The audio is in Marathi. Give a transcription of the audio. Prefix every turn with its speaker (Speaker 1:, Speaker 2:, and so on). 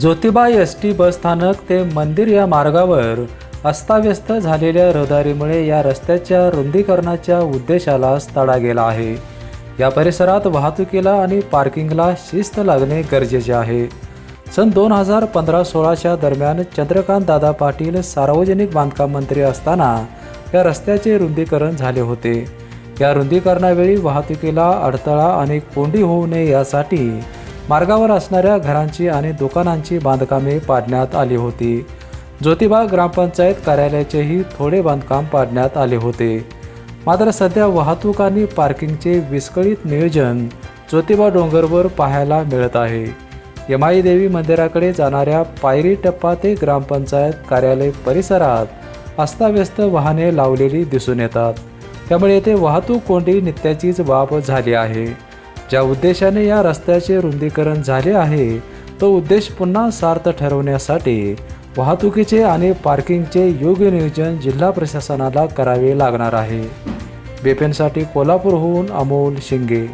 Speaker 1: ज्योतिबा एस टी बसस्थानक ते मंदिर या मार्गावर अस्ताव्यस्त झालेल्या रहदारीमुळे या रस्त्याच्या रुंदीकरणाच्या उद्देशालाच तडा गेला आहे. या परिसरात वाहतुकीला आणि पार्किंगला शिस्त लागणे गरजेचे आहे. सन दोन हजार पंधरा सोळाच्या दरम्यान चंद्रकांत दादा पाटील सार्वजनिक बांधकाम मंत्री असताना या रस्त्याचे रुंदीकरण झाले होते. या रुंदीकरणावेळी वाहतुकीला अडथळा आणि कोंडी होऊ नये यासाठी मार्गावर असणाऱ्या घरांची आणि दुकानांची बांधकामे पाडण्यात आली होती. ज्योतिबा ग्रामपंचायत कार्यालयाचेही थोडे बांधकाम पाडण्यात आले होते. मात्र सध्या वाहतूक आणि पार्किंगचे विस्कळीत नियोजन ज्योतिबा डोंगरवर पाहायला मिळत आहे. यमाई देवी मंदिराकडे जाणाऱ्या पायरी टप्पा ते ग्रामपंचायत कार्यालय परिसरात अस्ताव्यस्त वाहने लावलेली दिसून येतात. त्यामुळे येथे वाहतूक कोंडी नित्याचीच बाब झाली आहे. ज्या उद्देशाने या रस्त्याचे रुंदीकरण झाले आहे तो उद्देश पुन्हा सार्थ ठरवण्यासाठी वाहतुकीचे आणि पार्किंगचे योग्य नियोजन जिल्हा प्रशासनाला करावे लागणार आहे. बेपेनसाठी कोल्हापूरहून अमोल शिंगे